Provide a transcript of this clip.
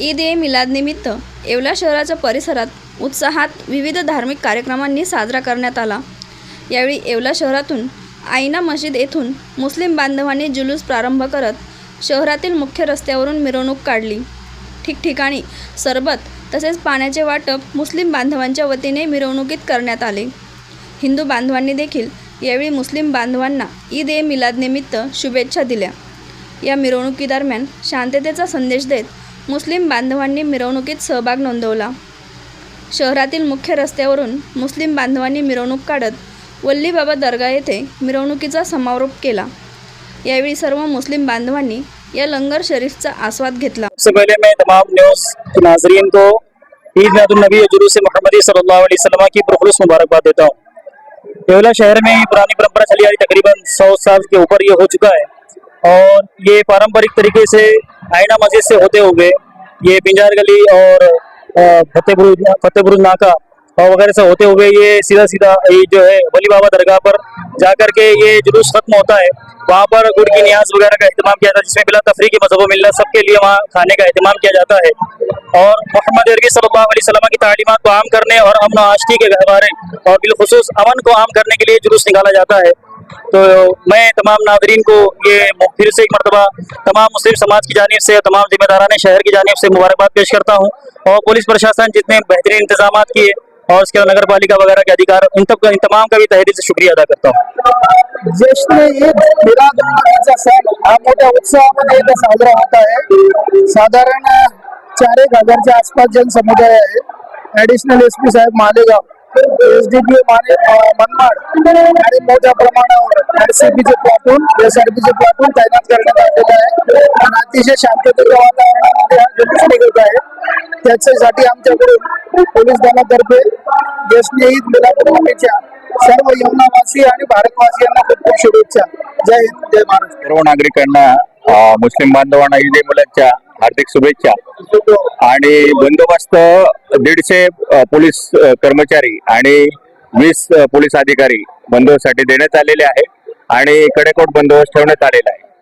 ईद ए मिलादनिमित्त येवला शहराच्या परिसरात उत्साहात विविध धार्मिक कार्यक्रमांनी साजरा करण्यात आला. यावेळी येवला शहरातून आईना मशीद येथून मुस्लिम बांधवांनी जुलूस प्रारंभ करत शहरातील मुख्य रस्त्यावरून मिरवणूक काढली. ठिकठिकाणी सरबत तसेच पाण्याचे वाटप मुस्लिम बांधवांच्या वतीने मिरवणुकीत करण्यात आले. हिंदू बांधवांनी देखील यावेळी मुस्लिम बांधवांना ईद ए मिलादनिमित्त शुभेच्छा दिल्या. या मिरवणुकीदरम्यान शांततेचा संदेश देत मुस्लिम बांधवांनी मिरवणुकीत सहभाग नोंदवला. शहरातील मुख्य रस्त्यावरून मुस्लिम बांधवांनी मिरवणूक काढत वल्लीबाबा दर्गा येथे मिरवणुकीचा समारोप केला. यावेळी सर्व मुस्लिम बांधवांनी या लंगर शरीफचा आस्वाद घेतला. पहले मैं तमाम न्यूज नाजरीन को ईद मिलादुलनबी जुलूस मोहम्मदी सल्लल्लाहु अलैहि वसल्लम की पुरखलूस मुबारकबाद देता हूँ। केवला शहर में पुरानी परंपरा चली आ रही तकरीबन सौ साल के ऊपर ये हो चुका है। और ये पारंपरिक तरीके से आईना मस्जिद से होते हुए ये पिंजार गली और फतेहपुर फतेहपुर नाका और वगैरह से होते हुए ये सीधा सीधा ये जो है, वली बाबा दरगाह पर जाकर के ये जुलूस खत्म होता है। वहाँ पर गुड़ की न्याज वगैरह का अहतमाम किया जाता है, जिसमें बिला तफरी के मज़हब मिलना, सबके लिए वहाँ खाने का अहतमाम किया जाता है। और मोहम्मद अरबी अलैहि की तालीमात को आम करने और अमन आशती के गहवारे और बिलखसूस अमन को आम करने के लिए जुलूस निकाला जाता है। तो मैं तमाम नादरीन को ये फिर से एक मरतबा, तमाम मुस्लिम समाज की जानिब से, तमाम जिम्मेदारान शहर की जानिब से मुबारकबाद पेश करता हूँ और पुलिस प्रशासन जितने बेहतरीन इंतज़ाम किए और उसके नगर पालिका वगैरह के अधिकार इन तब इन तमाम का भी तहरीर से शुक्रिया अदा करता हूँ। हा। आहे साधारण चार एक हजारच्या आसपास जनसमुदाय आहे ऍडिशनल एस पी साहेब मालेगाव। एसडीपीओ माने अं, मनमाड आणि मोठ्या प्रमाणावर आरसीबीचे प्लाटून एसआरपीचे प्लाटून तैनात करण्यात आलेलं आहे. आणि अतिशय शांततेच्या वातावरणामध्ये हा जुलूस निघत आहे. त्याच्यासाठी आमच्याकडून पोलीस दलातर्फे ज्येष्ठ ईद मिलादुन्नबीच्या सर्व यमुनावासी आणि भारतवासियांना खूप खूप शुभेच्छा. जय हिंद जय महाराष्ट्र. सर्व नागरिकांना मुस्लिम बांधवांना ईद मुलांच्या हार्दिक शुभेच्छा. आणि बंदोबस्त दीडशे पोलीस कर्मचारी आणि वीस पोलीस अधिकारी बंदोबस्तासाठी देण्यात आलेले आहे. आणि कडेकोट बंदोबस्त ठेवण्यात आलेला आहे.